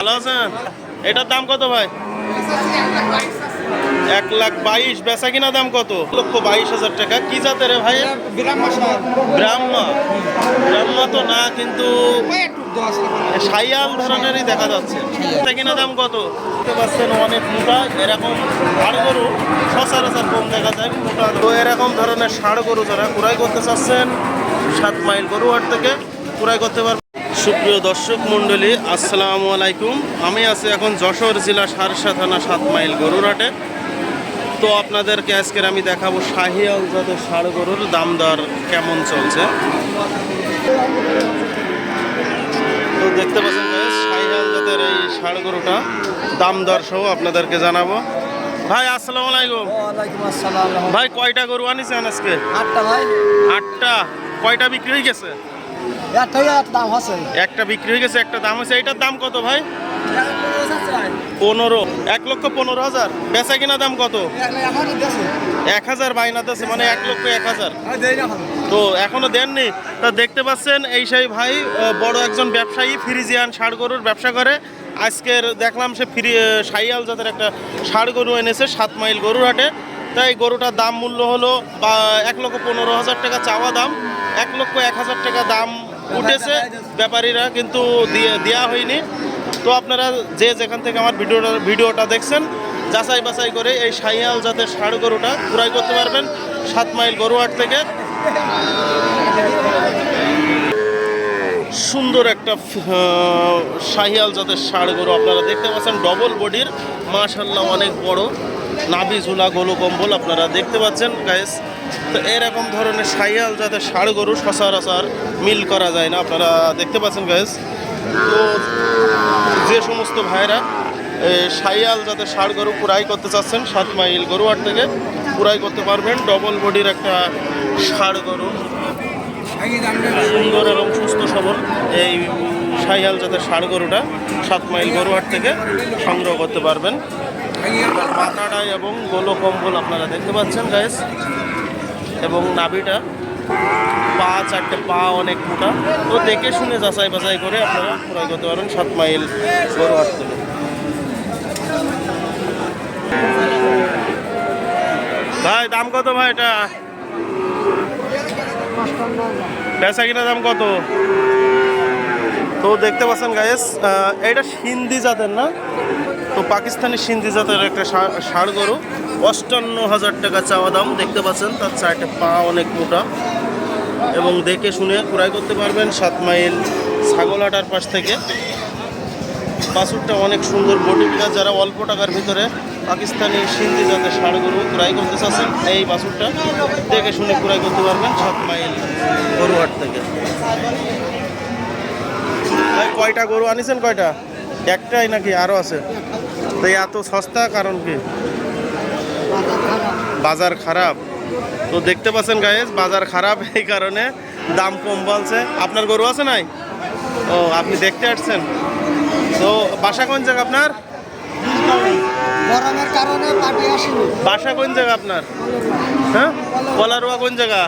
ভালো আছেন? এটার দাম কত ভাই? এক লাখ বাইশ, বেচা কিনা দাম কত? লক্ষ বাইশ হাজার টাকা। কি জাতের রে ভাই? ব্রাহ্মা। ব্রাহ্মা তো না, কিন্তু সাইয়াল ধরনেরই দেখা যাচ্ছে। বেচা কিনা দাম কত? দেখতে পাচ্ছেন অনেক মোটা, এরকম ষাড় গরু সচরাচর কম দেখা যায়, মোটা তো এরকম ধরনের ষাড় গরু যারা কুড়াই করতে চাচ্ছেন, সাত মাইল গরু হাট থেকে কুড়াই করতে পারবেন। সুপ্রিয় দর্শক মণ্ডলী আসসালামু আলাইকুম। আমি আছি এখন যশোর জেলা সারসা থানা সাত মাইল গরুর হাটে। তো আপনাদেরকে আজকের আমি দেখাবো শাহিয়াল জাতের ষাড় গরুর দাম দর কেমন চলছে। তো দেখতে পাচ্ছেন শাহিয়াল জাতের এই ষাড় গরুটা দাম দর সহ আপনাদেরকে জানাব। ভাই আসসালামু আলাইকুম। ভাই কয়টা গরু আনিছেন আজকে? আটটা ভাই। আটটা। কয়টা বিক্রি হয়ে গেছে? একটা বিক্রি হয়ে গেছে, একটা দাম হয়েছে। এইটার দাম কত ভাই? পনেরো। এক লক্ষ পনেরো হাজার। বেচা কিনা দাম কত? এক হাজার বাইনাতে আছে মানে এক লক্ষ এক হাজার। তো এখনও দেননি। তা দেখতে পাচ্ছেন, এই সেই ভাই বড় একজন ব্যবসায়ী, ফ্রিজিয়ান ষাড় গরুর ব্যবসা করে। আজকের দেখলাম সে ফ্রি সাইয়াল জাতের একটা ষাড় গরু এনেছে, সাত মাইল গরুর হাটে। তাই গরুটার দাম মূল্য হলো এক লক্ষ পনেরো হাজার টাকা চাওয়া দাম। এক লক্ষ এক হাজার টাকা দাম উঠেছে ব্যাপারীরা কিন্তু দিয়ে দেওয়া হয়নি। তো আপনারা যে যেখান থেকে আমার ভিডিওটা ভিডিওটা দেখছেন, যাচাই বাছাই করে এই সাইয়াল জাতের ষাড় গরুটা ক্রয় করতে পারবেন সাত মাইল গরুহাট থেকে। সুন্দর একটা শাহিয়াল জাতের ষাড় গরু আপনারা দেখতে পাচ্ছেন। ডবল বডির মাশাল্লাহ অনেক বড়। নাভি ঝুলা, গোলো কম্বল আপনারা দেখতে পাচ্ছেন গাইস তো এরকম ধরনের শাহিয়াল যাতে ষাড় গরু সচরাচর মিল করা যায় না, আপনারা দেখতে পাচ্ছেন গাইস তো যে সমস্ত ভাইরা সাইয়াল যাতে ষাড় গরু পুরাই করতে চাচ্ছেন, সাত মাইল গরুহাট থেকে পুরাই করতে পারবেন। ডবল বডির একটা ষাড় গরু সুন্দর এবং সুস্থ সবল এই সাইয়াল জাতের ষাড় গরুটা সাত মাইল গরুহাট থেকে সংগ্রহ করতে পারবেন। মাথাটা এবং গোলো কম্বল আপনারা দেখতে পাচ্ছেন গাইস এবং নাভিটা পা, চারটে পা, অনেক মোটা। তো দেখে শুনে যাচাই বাছাই করে আপনারা ক্রয় করতে পারেন সাত মাইল গরুহাট থেকে। ভাই, দাম কত ভাই এটা? বেচা কিনা দাম কত? তো দেখতে পাচ্ছেন গায়েস এটা সিন্ধি জাতের না? তো পাকিস্তানি সিন্ধি জাতের একটা ষাড় গরু। অষ্টান্ন হাজার টাকা চাওয়া দাম, দেখতে পাচ্ছেন, তার চারটে পা অনেক মোটা। এবং দেখে শুনে ক্রয় করতে পারবেন সাত মাইল ছাগলহাটার পাশ থেকে। বাছুরটা অনেক সুন্দর বডি বিল্ডার যারা অল্প টাকার ভিতরে পাকিস্তানি সিন্ধি জাতের ষাড় গরু ক্রয় করতে চাচ্ছেন, এই বাছুরটা দেখে শুনে ক্রয় করতে পারবেন সাত মাইল গরুহাট থেকে। কয়টা গরু আনিছেন কয়টা? একটাই নাকি আরও আছে? তো এত সস্তা কারণ কি? বাজার খারাপ। তো দেখতে পাচ্ছেন গায়েস বাজার খারাপ এই কারণে দাম কম বলছে। আপনার গরু আছে নাই? ও আপনি দেখতে আসছেন। তো বাসা কোন জায়গা আপনার? গরমের কারণে পাটি আসেনি। বাসা কোন জায়গা আপনার? হ্যাঁ? কলারোয়া কোন জায়গা?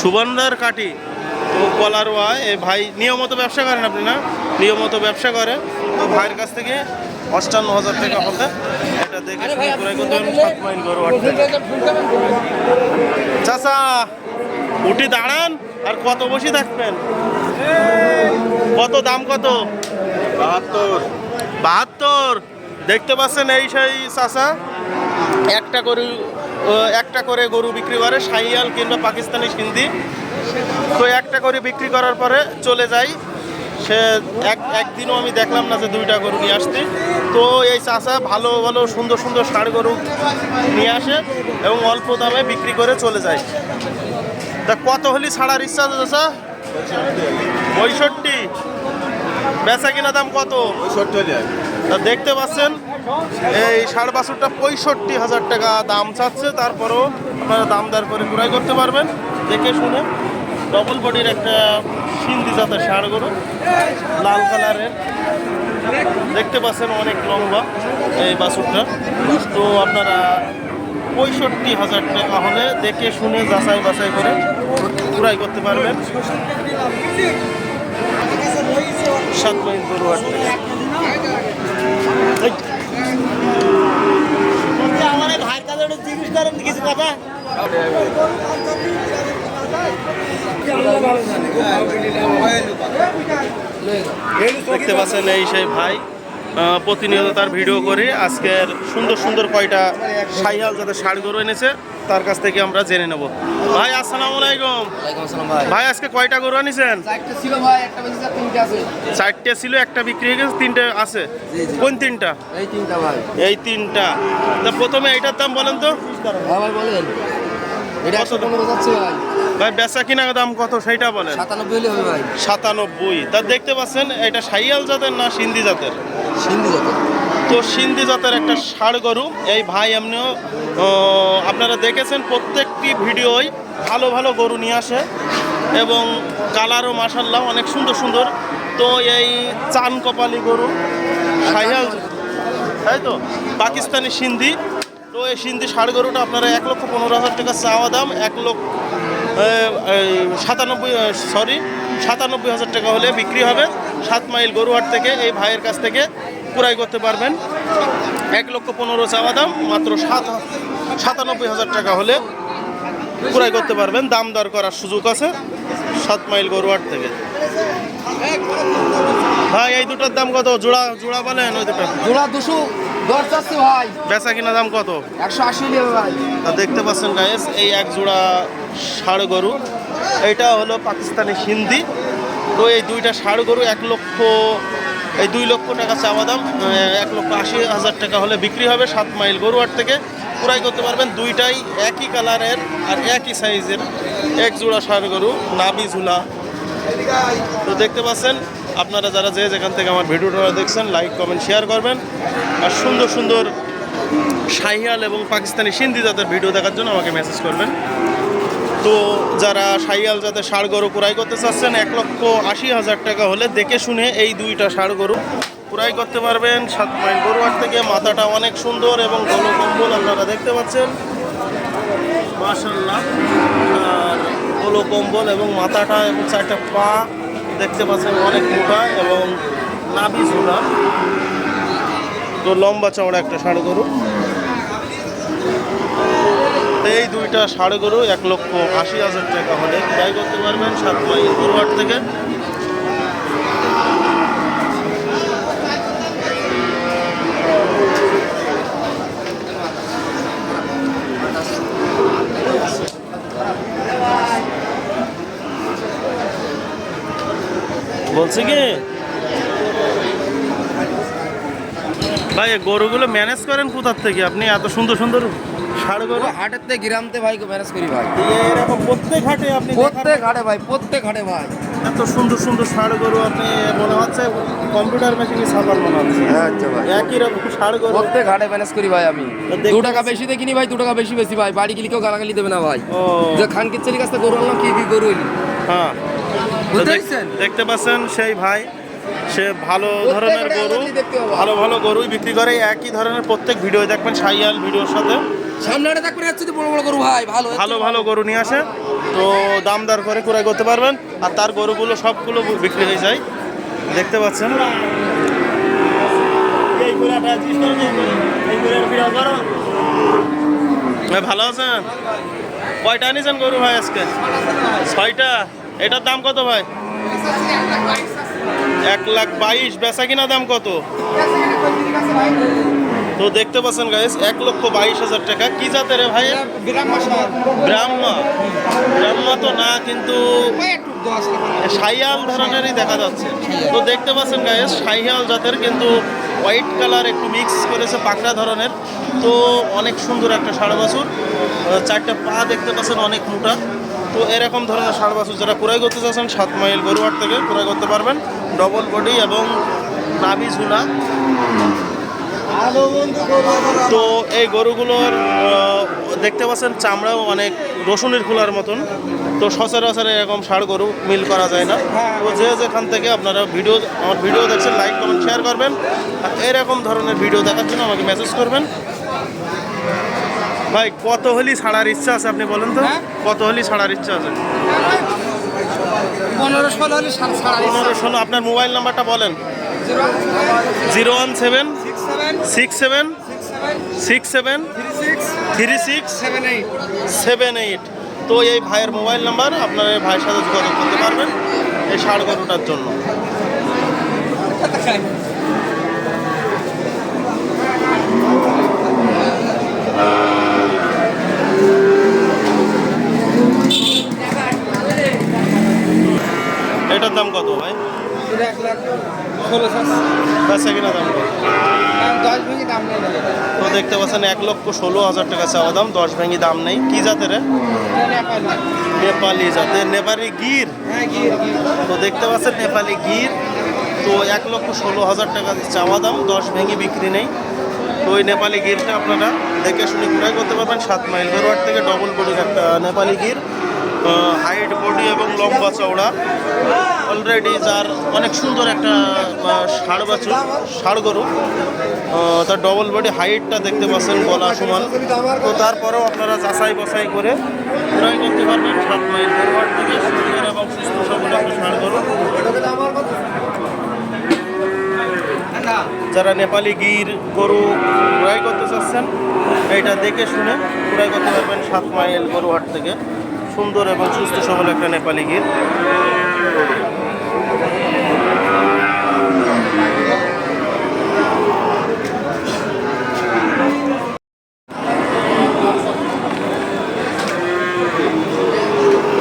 সোয়াঙ্গের কাটি ও কলারোয়া এ ভাই নিয়মিত ব্যবসা করেন আপনি না? নিয়মিত ব্যবসা করে। তো ভাইয়ের কাছ থেকে অষ্টান্ন হাজার টাকা হতে এটা দেখে শুনে ক্রয় করতে পারেন সাত মাইল গরু চাচা উঠি দাঁড়ান আর কত বসে থাকবেন? কত দাম কত? বাহাত্তর। বাহাত্তর। দেখতে পাচ্ছেন এই সেই চাচা। একটা গরু একটা করে গরু বিক্রি করে সাইয়াল কিংবা পাকিস্তানি সিন্ধি। তো একটা করে বিক্রি করার পরে চলে যাই। সে এক একদিনও আমি দেখলাম না যে দুইটা গরু নিয়ে আসতে। তো এই চাষা ভালো ভালো সুন্দর সুন্দর ষাড় গরু নিয়ে আসে এবং অল্প দামে বিক্রি করে চলে যায়। তা কত হলি ছাড়ার ইচ্ছা আছে চাষা? পঁয়ষট্টি। বেচা কিনা দাম কত? তা দেখতে পাচ্ছেন এই ষাড় বাছুরটা পঁয়ষট্টি হাজার টাকা দাম চাচ্ছে তারপরেও আপনারা দাম দর করে ক্রয় করতে পারবেন। দেখে শুনে ডবল বডির একটা সিন্ধি জাতের ষাড় গরু লাল কালারের। দেখতে পাচ্ছেন অনেক লম্বা এই বাছুরটা। তো আপনারা পঁয়ষট্টি হাজার টাকা হলে দেখে শুনে যাচাই বাছাই করে ক্রয় করতে পারবেন। সাত মাইল গরুহাট থেকে এই, দেখতে পাচ্ছেন এই সেই ভাই প্রতিনিয়ত তার ভিডিও করি। আজকের সুন্দর সুন্দর কয়টা সাইহাল যাতে ষাড় গরু এনেছে তার কাছ থেকে আমরা জেনে নেব। ভাই আসসালামু আলাইকুম। ভাই। আজকে কয়টা গরু আনিছেন? চারটে ছিল একটা বিক্রি হয়ে গেছে তিনটে আছে। কোন তিনটা? এই তিনটা তা প্রথমে এইটার দাম বলেন তো। হ্যাঁ ভাই বলেন। এটা ভাই। ভাই বেচা কিনা দাম কত সেইটা বলেন। সাতানব্বই হলে হবে ভাই। সাতানব্বই। তা দেখতে পাচ্ছেন এটা সাইয়াল জাতের না সিন্ধি জাতের? সিন্ধি যত তো সিন্ধি জাতের একটা ষাড় গরু। এই ভাই এমনিও আপনারা দেখেছেন প্রত্যেকটি ভিডিওই ভালো ভালো গরু নিয়ে আসে এবং কালারও মাসাল্লাহ অনেক সুন্দর সুন্দর। তো এই চান কপালি গরু সাইয়াল তাই তো? পাকিস্তানি সিন্ধি। তো এই সিন্ধি ষাড় গরুটা আপনারা এক লক্ষ পনেরো হাজার টাকা চাওয়া দাম এক লক্ষ সাতানব্বই সরি সাতানব্বই হাজার টাকা হলে বিক্রি হবে। সাত মাইল গরুহাট থেকে এই ভাইয়ের কাছ থেকে ক্রয় করতে পারবেন। এক লক্ষ পনেরো চাওয়া দাম মাত্র সাত সাতানব্বই হাজার টাকা হলে ক্রয় করতে পারবেন। দাম দর করার সুযোগ আছে সাত মাইল গরুহাট থেকে। ভাই এই দুটোর দাম কত? জোড়া জোড়া বলেন ওই দুটো জোড়া দুশো দশ ভাই। বেচা কিনা দাম কত? একশো আশি ভাই। তা দেখতে পাচ্ছেন গায়েস এই এক জোড়া ষাড় গরু এইটা হলো পাকিস্তানি হিন্দি। তো এই দুইটা ষাড় গরু এক লক্ষ, এই দুই লক্ষ টাকা চাওয়া দাম, এক লক্ষ আশি হাজার টাকা হলে বিক্রি হবে সাত মাইল গরুহাট থেকে। ক্রয় করতে পারবেন দুইটাই একই কালারের আর একই সাইজের এক জোড়া ষাড় গরু নাবি ঝুলা। তো দেখতে পাচ্ছেন, আপনারা যারা যে যেখান থেকে আমার ভিডিওটা দেখছেন লাইক কমেন্ট শেয়ার করবেন। আর সুন্দর সুন্দর শাহিয়াল এবং পাকিস্তানি সিন্ধি জাতের ভিডিও দেখার জন্য আমাকে মেসেজ করবেন। তো যারা সাইয়াল যাতে ষাড় গরু ক্রয় করতে চাচ্ছেন, এক লক্ষ আশি হাজার টাকা হলে দেখে শুনে এই দুইটা ষাড় গরু ক্রয় করতে পারবেন। সাত মাইল গরুয়ার থেকে মাথাটা অনেক সুন্দর এবং গল কম্বল আপনারা দেখতে পাচ্ছেন। মাশাল্লাহ আর গলো কম্বল এবং মাথাটা এবং চারটা পা দেখতে পাচ্ছেন অনেক মোটা এবং নাভি ঝোলা। তো লম্বা চওড়া একটা ষাড় গরু। এই দুইটা ষাড় গরু এক লক্ষ আশি হাজার টাকা হলে ক্রয় করতে পারবেন সাত মাইল গরুহাট থেকে। বলছি কি? ভাই গরুগুলো ম্যানেজ করেন কোথার থেকে? আপনি এত সুন্দর সুন্দর ষাড় গরু হাটের থেকে গ্রামতে ভাই ম্যানেজ করি ভাই। এরকম প্রত্যেক হাটে আপনি প্রত্যেক হাটে ভাই প্রত্যেক হাটে ভাই। এত সুন্দর সুন্দর ষাড় গরু আপনি মনে হচ্ছে কম্পিউটার মেশিনে ছাপার মনে হচ্ছে। আচ্ছা ভাই। একই রকম ষাড় গরু। প্রত্যেক হাটে ম্যানেজ করি ভাই আমি। দু টাকা বেশি দিয়ে কিনি ভাই দু টাকা বেশি বেশি ভাই। বাড়ি গেলে কেউ গালাগালি দেবে না ভাই। ও। যে খান কিচ্ছের কাছ গরু আনলাম কি কি গরু হ্যাঁ? দেখতে পাচ্ছেন সেই ভাই সে ভালো ধরনের গরু দেখতে ভালো ভালো গরুই বিক্রি করে। একই ধরনের প্রত্যেক ভিডিও দেখবেন সাইয়াল ভিডিওর সাথে। সামনে হাটে থাকবে যাচ্ছে বড় বড় গরু ভাই ভালো ভালো ভালো গরু নিয়ে আসে। তো দাম দর করে ক্রয় করতে পারবেন। আর তার গরুগুলো সবগুলো বিক্রি হয়ে যায়। দেখতে পাচ্ছেন। ভাই ভালো আছেন? কয়টা নিয়েছেন গরু ভাই আজকে? ছয়টা। এটার দাম কত ভাই? এক লাখ বাইশ। বেচা কিনা দাম কত? তো দেখতে পাচ্ছেন গাইস এক লক্ষ বাইশ হাজার টাকা। কি জাতের ভাই? ব্রাহ্মা। ব্রাহ্মা তো না, কিন্তু সাইয়াল ধরনেরই দেখা যাচ্ছে। তো দেখতে পাচ্ছেন গাইস সাইয়াল জাতের, কিন্তু হোয়াইট কালার একটু মিক্স করেছে পাকড়া ধরনের। তো অনেক সুন্দর একটা ষাড় বাছুর। চারটা পা দেখতে পাচ্ছেন, অনেক মোটা। তো এরকম ধরনের ষাড় যারা ক্রয় করতে চাচ্ছেন, সাত মাইল গরুয়ার থেকে ক্রয় করতে পারবেন। ডবল বডি এবং নাভি ঝুলা। তো এই গরুগুলোর দেখতে পাচ্ছেন চামড়াও অনেক রসুনের খোলার মতন। তো সচরাচর এরকম ষাড় গরু মিল করা যায় না। তো যে যেখান থেকে আপনারা ভিডিও আমার ভিডিও দেখছেন লাইক কমেন্ট শেয়ার করবেন। আর এরকম ধরনের ভিডিও দেখার জন্য আমাকে মেসেজ করবেন। ভাই কত হলি ছাড়ার ইচ্ছা আছে আপনি বলেন তো? হ্যাঁ? কত হলি ছাড়ার ইচ্ছা আছে? পনেরো ষোলো হলে পনেরো ষোলো আপনার মোবাইল নাম্বারটা বলেন। Zero one seven six seven six seven three six seven eight তো এই ভাইয়ের মোবাইল নাম্বার আপনারা এই ভাইয়ের সাথে যোগাযোগ করতে পারবেন এই ষাড় গরুটার জন্য। এটার দাম কত ভাই? বেচা কিনা দাম তো দেখতে পাচ্ছেন এক লক্ষ ষোলো হাজার টাকা চাওয়া দাম দশ ভেঙে দাম নেই। কি জাতের? নেপালি। জাতের নেপালি গির। হ্যাঁ গিয়ে তো দেখতে পাচ্ছেন নেপালি গির। তো এক লক্ষ ষোলো হাজার টাকা চাওয়া দাম দশ ভেঙে বিক্রি নেই। তো ওই নেপালি গিরটা আপনারা দেখে শুনে ক্রয় করতে পারবেন। সাত মাইল বেরোয়ার থেকে ডবল বডির একটা নেপালি গির। হাইট বডি এবং লম্বা চওড়া। অলরেডি যার অনেক সুন্দর একটা ষাড় বাছুর ষাড় গরু। তার ডবল বডি হাইটটা দেখতে পাচ্ছেন, গলা সমান। তো তারপরেও আপনারা যাচাই বাছাই করে ক্রয় করতে পারবেন সাত মাইল। থেকে সুন্দর এবং সুস্থ ষাড় গরু। যারা নেপালি গির গরু ক্রয় করতে চাচ্ছেন, এটা দেখে শুনে ক্রয় করতে পারবেন সাত মাইল গরু হাট থেকে। সুন্দর এবং সুস্থ সবল একটা নেপালি গির।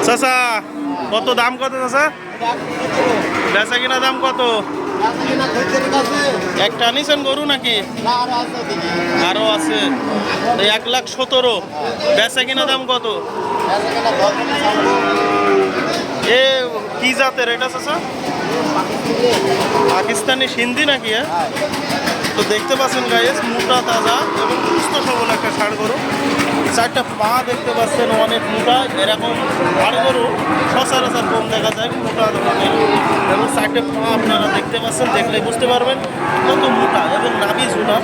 চাচা কত দাম কত চাচা? বেচা কিনা দাম কত? একটা আনিছেন গরু নাকি? আরও আছে। এক লাখ সতেরো। বেচা কিনা দাম কত? এ, কি জাতের এটা চাচা? পাকিস্তানি সিন্ধি নাকি হ্যাঁ তো দেখতে পাচ্ছেন গাইস মোটা, তাজা এবং সুস্থ সবল একটা ষাড় গরু। চারটা পা দেখতে পাচ্ছেন, অনেক মোটা, এরকম ষাড় গরু সচরাচর কম দেখা যায়, মোটা ধরনের। এবং চারটে পা আপনারা দেখতে পাচ্ছেন, দেখলে বুঝতে পারবেন কত মোটা এবং নাভি ঝুনা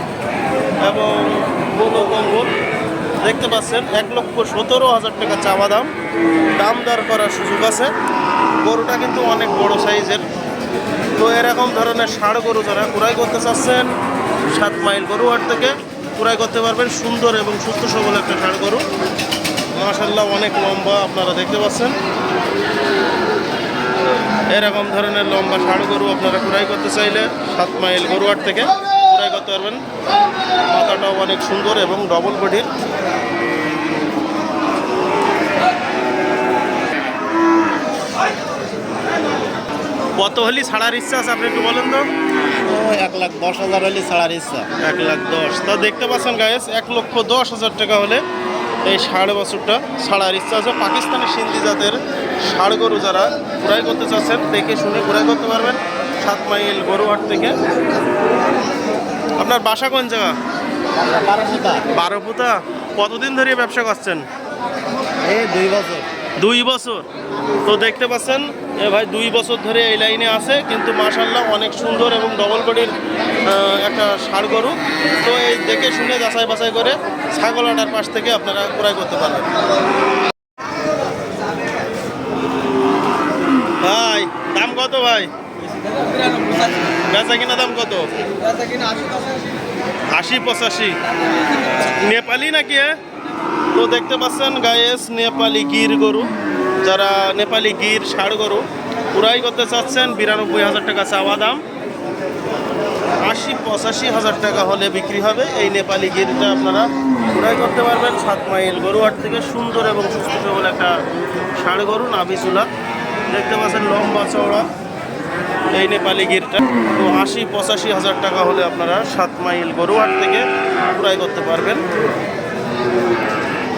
এবং গোলো কম্বল। দেখতে পাচ্ছেন, এক লক্ষ সতেরো হাজার টাকা চাওয়া দাম। দাম দর করার সুযোগ আছে। গরুটা কিন্তু অনেক বড় সাইজের। তো এরকম ধরনের ষাড় গরু যারা ক্রয় করতে চাচ্ছেন, সাত মাইল গরু হাট থেকে ক্রয় করতে পারবেন সুন্দর এবং সুস্থ সবল একটা ষাঁড় গরু। মাসাল্লাহ অনেক লম্বা আপনারা দেখতে পাচ্ছেন। এরকম ধরনের লম্বা ষাঁড় গরু আপনারা ক্রয় করতে চাইলে সাত মাইল গরু হাট থেকে ক্রয় করতে পারবেন। মাথাটাও অনেক সুন্দর এবং ডবল বডির কত হলি ছাড়ার ইচ্ছা আছে, আপনি একটু বলেন তো। এক লাখ দশ হাজার হলে ছাড়ার ইচ্ছা। এক লাখ দশ। তা দেখতে পাচ্ছেন গায়েস এক লক্ষ দশ হাজার টাকা হলে এই ষাড় বছরটা ছাড়ার ইচ্ছা আছে। পাকিস্তানি সিন্ধি জাতের ষাড় গরু যারা ক্রয় করতে চাচ্ছেন দেখে শুনে ক্রয় করতে পারবেন সাত মাইল গরুহাট থেকে। আপনার বাসা কোন জায়গা? বারোপুতা। কতদিন ধরে ব্যবসা করছেন? এই দুই বছর। দুই বছর। তো দেখতে পাচ্ছেন এ ভাই দুই বছর ধরে এই লাইনে আছে, কিন্তু মাশাল্লাহ অনেক সুন্দর এবং ডবল বডির একটা ষাড় গরু। তো এই দেখে শুনে যাচাই বাছাই করে ছাগল আটার পাশ থেকে আপনারা ক্রয় করতে পারবেন। ভাই, দাম কত ভাই? বেচা কিনা দাম কত? আশি পঁচাশি। নেপালি নাকি তো দেখতে পাচ্ছেন গায়েস নেপালি গির গরু। যারা নেপালি গির ষাড় গরু পুরাই করতে চাচ্ছেন, বিরানব্বই হাজার টাকা চাওয়া দাম। আশি পঁচাশি হাজার টাকা হলে বিক্রি হবে। এই নেপালি গিরটা আপনারা পুরাই করতে পারবেন। সাত মাইল গরুহাট থেকে সুন্দর এবং সুস্থ সবল একটা ষাড় গরু নাভি চুলা। দেখতে পাচ্ছেন লম্বা চওড়া এই নেপালি গিরটা। তো আশি পঁচাশি হাজার টাকা হলে আপনারা সাত মাইল গরুহাট থেকে ক্রয় করতে পারবেন।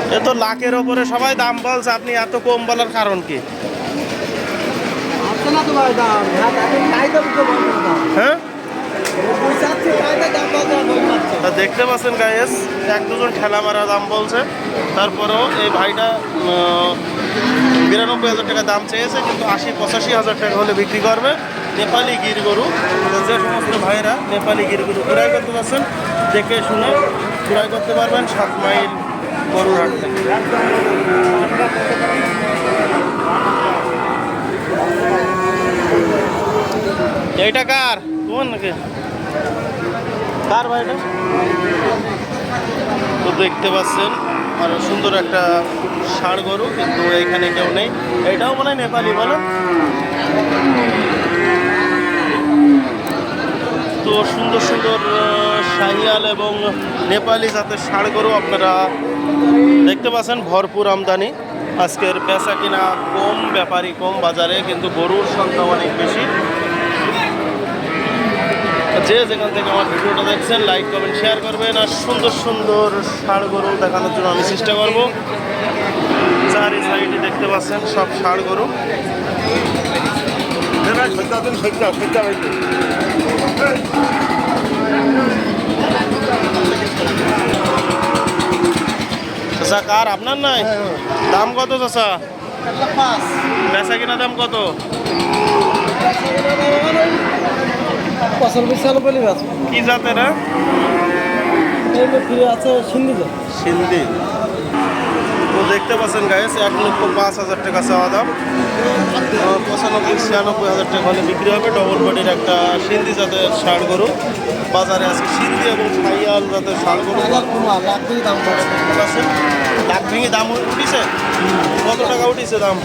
এ তো লাখের ওপরে সবাই দাম বলছে আপনি এত কম বলার কারণ কি? হ্যাঁ তো হ্যাঁ? তো দেখতে পাচ্ছেন গায়েস এক দুজন ঠেলা মারা দাম বলছে। তারপরেও এই ভাইটা বিরানব্বই হাজার টাকা দাম চেয়েছে কিন্তু আশি পঁচাশি হাজার টাকা হলে বিক্রি করবে। নেপালি গির গরু যে সমস্ত ভাইরা নেপালি গির গরু ক্রয় করতে পারছেন দেখে শুনে ক্রয় করতে পারবেন সাত মাইল গরুর হাট থেকে। এইটা কার? তোমার নাকি? কার ভাই এটা? তো দেখতে পাচ্ছেন আর সুন্দর একটা ষাড় গরু কিন্তু এখানে কেউ নেই। এটাও মনে হয় নেপালি বলো। তো সুন্দর সুন্দর শাহিয়াল এবং নেপালি জাতের ষাড় গরু আপনারা দেখতে পাচ্ছেন ভরপুর আমদানি। আজকের পেশা কিনা কম, ব্যাপারী কম, বাজারে কিন্তু গরুর সংখ্যা অনেক বেশি। যে যেখান থেকে আমার ভিডিওটা দেখছেন লাইক কমেন্ট শেয়ার করবেন আর সুন্দর সুন্দর ষাড় গরু দেখানোর জন্য আমি চেষ্টা করব। চারি সাইডে দেখতে পাচ্ছেন সব ষাড় গরু। চাচা কার? আপনার নাই? দাম কত চাষা বেচা কিনা দাম কত? কি জাতের হ্যাঁ? এই যে আছে সিন্ধি সিন্ধি। দেখতে পাচ্ছেন গাইস এক লক্ষ পাঁচ হাজার টাকা চাওয়া দাম। পঁচানব্বই, ছিয়ানব্বই হাজার টাকা হলে বিক্রি হবে। ডবল বডির একটা সিন্ধি জাতের ষাড় গরু। বাজারে আছে সিন্ধি এবং সাইয়াল জাতের ষাড় গরু। কুমা লাখ ভেঙে দাম উঠিছে? কত টাকা উঠিছে দাম?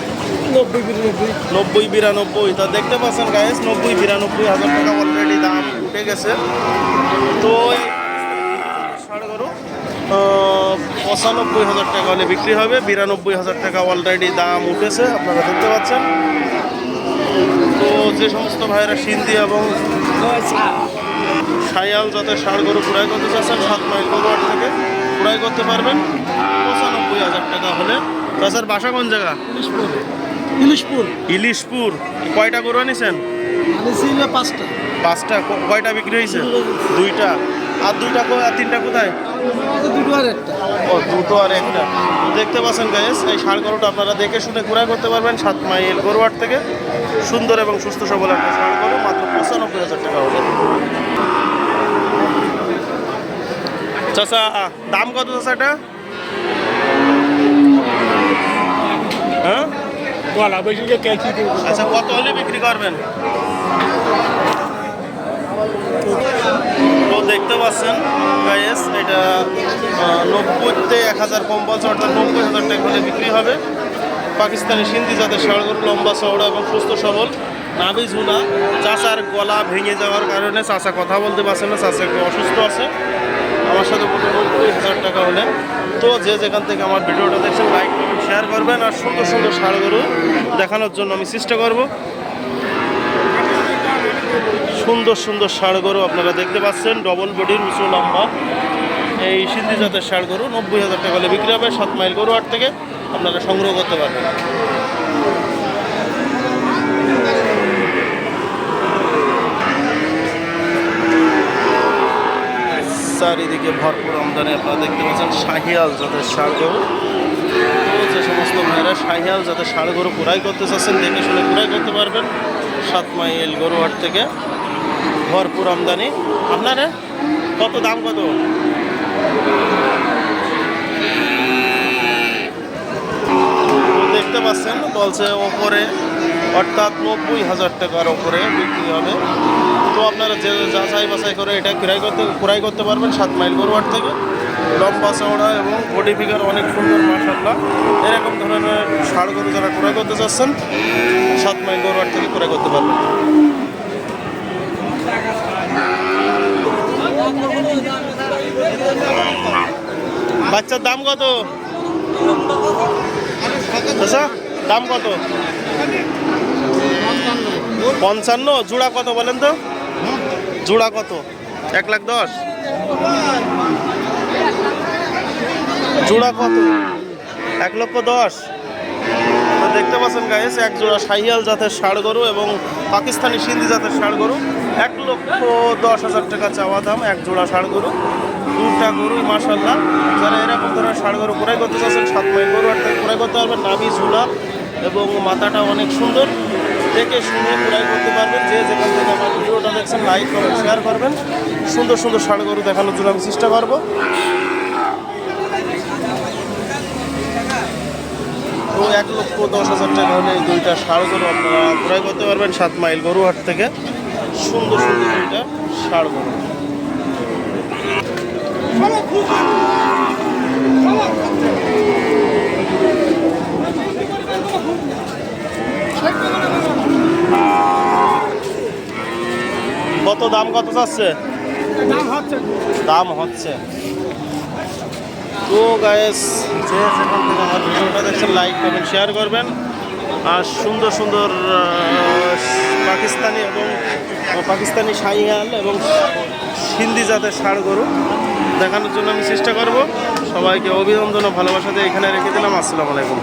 নব্বই বিরানব্বই। নব্বই বিরানব্বই তা দেখতে পাচ্ছেন গায়েস নব্বই বিরানব্বই হাজার টাকা অলরেডি দাম উঠে গেছে। তো ষাড় গরু পঁচানব্বই হাজার টাকা হলে বিক্রি হবে। বিরানব্বই হাজার টাকা অলরেডি দাম উঠেছে আপনারা দেখতে পাচ্ছেন। তো যে সমস্ত ভাইয়েরা সিন্ধি এবং সায়াল যাতে ষাড় গরু ক্রয় করতে চাচ্ছেন সাত মাইল গরুয়ার থেকে ক্রয় করতে পারবেন। পঁচানব্বই হাজার টাকা হলে। তাছাড়া বাসা কোন জায়গা? ইলিশপুর। ইলিশপুর। কয়টা গরু আনিছেন? পাঁচটা। পাঁচটা। কয়টা বিক্রি হয়েছে? দুইটা। আর দুইটা আর তিনটা কোথায়? ও, দুটো আর একটা। দেখতে পাচ্ছেন গাইস এই ষাড় গরুটা আপনারা দেখে শুনে ক্রয় করতে পারবেন সাত মাইল গরুয়াট থেকে। সুন্দর এবং সুস্থ সবল একটা ষাড় গরু, মাত্র পঁচানব্বই হাজার টাকা হবে চাচা, দাম কত চাচা এটা? হ্যাঁ? আচ্ছা কত হলে বিক্রি করবেন? দেখতে পাচ্ছেন গাইস এটা নব্বইতে এক হাজার কম অর্থাৎ নব্বই হাজার টাকা হলে বিক্রি হবে। পাকিস্তানি সিন্ধি জাতের ষাড়গরু লম্বা, চওড়া এবং সুস্থ, সবল নাভি ঝুলা চাচার গলা ভেঙে যাওয়ার কারণে চাচা কথা বলতে পারছে না, চাচা একটু অসুস্থ আছে। আমার সাথে বলতে নব্বই হাজার টাকা হলে। তো যে যেখান থেকে আমার ভিডিওটা দেখছেন লাইক শেয়ার করবেন, আর সুন্দর সুন্দর ষাড়গরু দেখানোর জন্য আমি চেষ্টা করব। সুন্দর সুন্দর ষাড় গরু আপনারা দেখতে পাচ্ছেন। ডবল বডির উঁচু, লম্বা। এই সিন্ধি জাতের ষাড় গরু, নব্বই হাজার টাকা হলে বিক্রি হবে। সাত মাইল গরু হাট থেকে আপনারা সংগ্রহ করতে পারবেন। চারিদিকে ভরপুর আমদানি আপনারা দেখতে পাচ্ছেন। শাহিয়াল জাতের ষাড় গরু। যে সমস্ত ভাইরা শাহিয়াল যাতে ষাড় গরু ক্রয় করতে চাচ্ছেন, দেখে শুনে ক্রয় করতে পারবেন। সাত মাইল গরুহাট থেকে। ভরপুর আমদানি। আপনারা কত দাম কত? দেখতে পাচ্ছেন, বলছে ওপরে, অর্থাৎ নব্বই হাজার টাকার ওপরে বিক্রি হবে। তো আপনারা যে যাচাই বাছাই করে এটা ক্রয় করতে ক্রয় করতে পারবেন সাত মাইল গরুহাট থেকে। লম্বা চওড়া এবং বডি ফিগার অনেক সুন্দর মাসাল্লাহ এরকম ধরনের ষাড় গরু যারা ক্রয় করতে চাচ্ছেন, সাত মাইল গরুহাট থেকে ক্রয় করতে পারবেন। বাচ্চার দাম কত? আচ্ছা দাম কত? পঞ্চান্ন, জোড়া কত বলেন তো? জোড়া কত? এক লাখ দশ। জোড়া কত? এক লক্ষ দশ। দেখতে পাচ্ছেন গাইস এক জোড়া শাহিয়াল জাতের ষাড় গরু এবং পাকিস্তানি সিন্ধি জাতের ষাড় গরু। এক লক্ষ দশ হাজার টাকা চাওয়া দাম, এক জোড়া ষাড় গরু। দুটা গরুই মাসাল্লাহ যারা এরকম ধরনের ষাড় গরু ক্রয় করতে চাচ্ছেন, সাত মাইল গরু আর ক্রয় করতে পারবেন। নাভি ঝুলা এবং মাথাটা অনেক সুন্দর। দেখে শুনে ক্রয় করতে পারবেন। যে যেখান থেকে আমার ভিডিওটা দেখছেন লাইক করবেন শেয়ার করবেন। সুন্দর সুন্দর ষাড় গরু দেখানোর জন্য আমি চেষ্টা করব। তো এক লক্ষ দশ হাজার টাকা হলে এই দুইটা ষাড় গরু আপনারা ক্রয় করতে পারবেন সাত মাইল গরুহাট থেকে। সুন্দর সুন্দর দুইটা ষাড় গরু। কত দাম কত চাচ্ছে দাম হচ্ছে। তো গায়েস যে সেখান থেকে আমার ভিডিওটা দেখছেন লাইক করবেন শেয়ার করবেন। আর সুন্দর সুন্দর পাকিস্তানি এবং পাকিস্তানি শাহিয়াল এবং সিন্ধি জাতের ষাড় গরু দেখানোর জন্য আমি চেষ্টা করব। সবাইকে অভিনন্দন ও ভালোবাসা দিয়ে এখানে রেখে দিলাম। আসসালামু আলাইকুম।